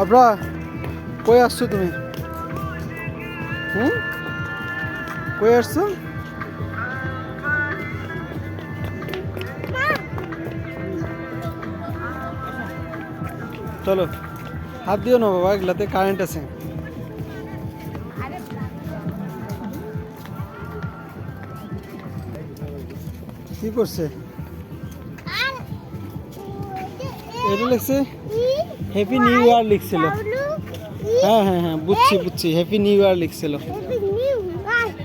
আবরা কই আসছো তুমি? হুম? কই আসছো? চলো হাত দিও না বাবা এগুলাতে কারেন্ট আছে। কি করছে? এটা লিখছে? হ্যাপি নিউ ইয়ার লিখছিল। হ্যাঁ হ্যাঁ হ্যাঁ বুঝছি বুঝছি। হ্যাপি নিউ ইয়ার লিখছিল।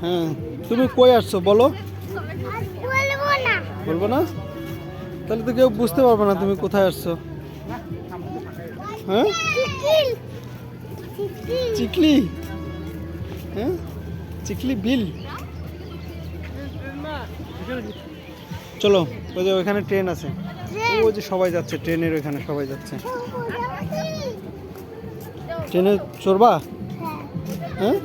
হ্যাঁ তুমি কই আসছো বলো। বলব না। তাহলে তো কেউ বুঝতে পারবে না তুমি কোথায় আসছো। হ্যাঁ? চিকলি। হ্যাঁ? চিকলি বিল। চলো ওই যে ওইখানে ট্রেন আছে। ওই যে সবাই যাচ্ছে ট্রেনের ওইখানে সবাই যাচ্ছে। ট্রেনে চড়বা? হ্যাঁ।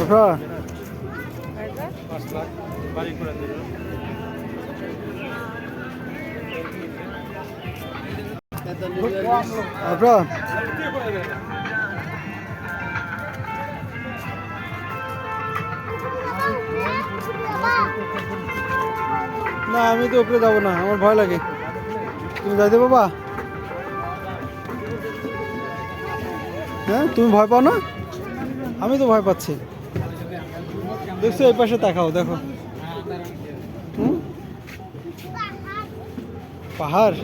ওঠো না, আমি তো উপরে যাব না, আমার ভয় লাগে। তুমি যাইতে বাবা হ্যাঁ তুমি ভয় পাও না? আমি তো ভয় পাচ্ছি। দেখছ, এই পাশে তাকাও, দেখো। পাহাড়?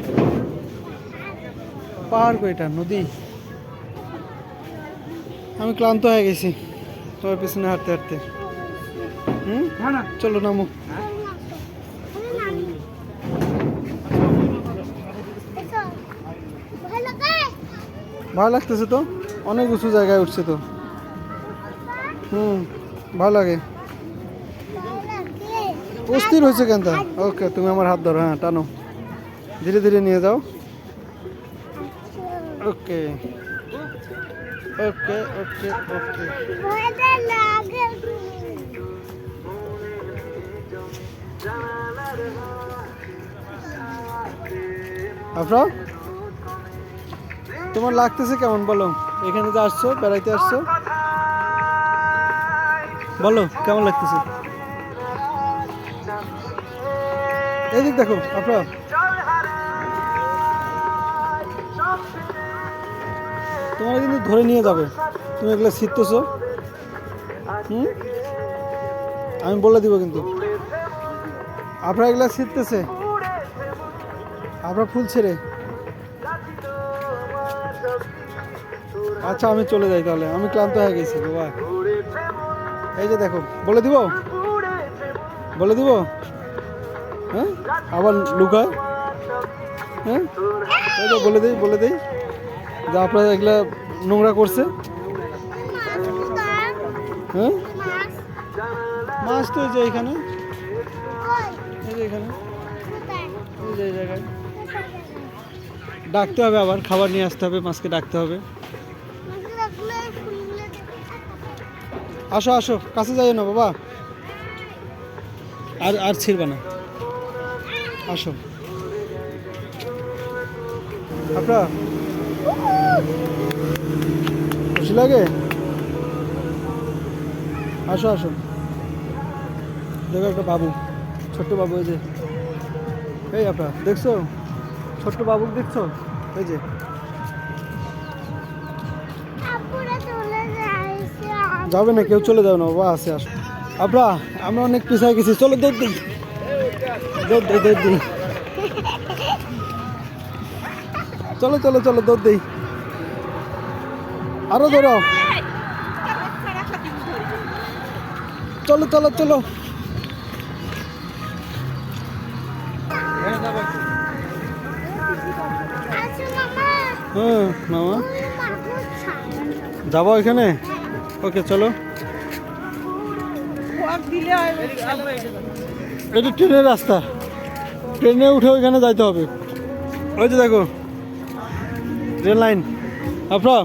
পাহাড় কইটা নদী? আমি ক্লান্ত হয়ে গেছি। তোমার পিছনে হাঁটতে হাঁটতে। হুম? চলো নামো। ভালো লাগতেছে তো? অনেক উঁচু জায়গায় উঠছে তো। হুম ভালো লাগে। অস্থির হয়েছে কেন তা ওকে তুমি আমার হাত ধরো হ্যাঁ টানো। ধীরে ধীরে নিয়ে যাও। ওকে ওকে ওকে ওকে আফরা, তোমার লাগতেছে কেমন? বলো। এখানে যে আসছো, বেড়াইতে আসছো? বলো, কেমন লাগতেছে? এদিক দেখো, আফরা। তোমার কিন্তু ধরে নিয়ে যাবে। তুমি এগুলো ছিটতেছো হুম? আমি বলে দিব কিন্তু। আপনার এগুলা শিখতেছে আপনার ফুল ছেড়ে। আচ্ছা আমি চলে যাই তাহলে। আমি ক্লান্ত হয়ে গেছি, বাবা। এই যে দেখো, বলে দিব? বলে দিব? হ্যাঁ? আবার লুকায়? হ্যাঁ? বলে দিই বলে দিই। যে আপনারা এগুলা নোংরা করছে? হ্যাঁ? মাছ তো যে এখানে। এই যে এখানে। এই যে জায়গায়। ডাকতে হবে আবার খাবার নিয়ে আসতে হবে মাছকে ডাকতে হবে। আসো আসো কাছে যাই না বাবা। আর আর ছিড়বা না। আসো। আপনার খুশি লাগে? আসো আসো। দেখো একটা বাবু ছোট্ট বাবু এই যে। এই আপনার দেখছ? ছোট্ট বাবু দেখছ? এই যে। যাবে না কেউ চলে যাবে না বাবা আসে আসো। আপরা আমরা অনেক পিছায় গেছি চলো দৌড় দিই। দৌড় দিই দৌড় দিই চলো চলো চলো, দৌড় দেই। আরও ধরো। চলো চলো চলো। হ্যাঁ মামা। যাব এখানে? ওকে, চলো। এটা ট্রেনের রাস্তা। ট্রেনে উঠে ওইখানে যাইতে হবে। ওই যে দেখো। Rail line. আপনার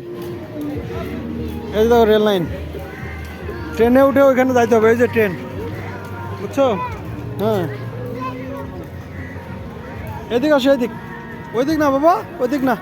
এই যে দেখো রেল লাইন। ট্রেনে উঠে ওইখানে যাইতে হবে, এই যে ট্রেন। বুঝছ? হ্যাঁ। এদিক আসো, এদিক। ওইদিক না বাবা, ওইদিক না।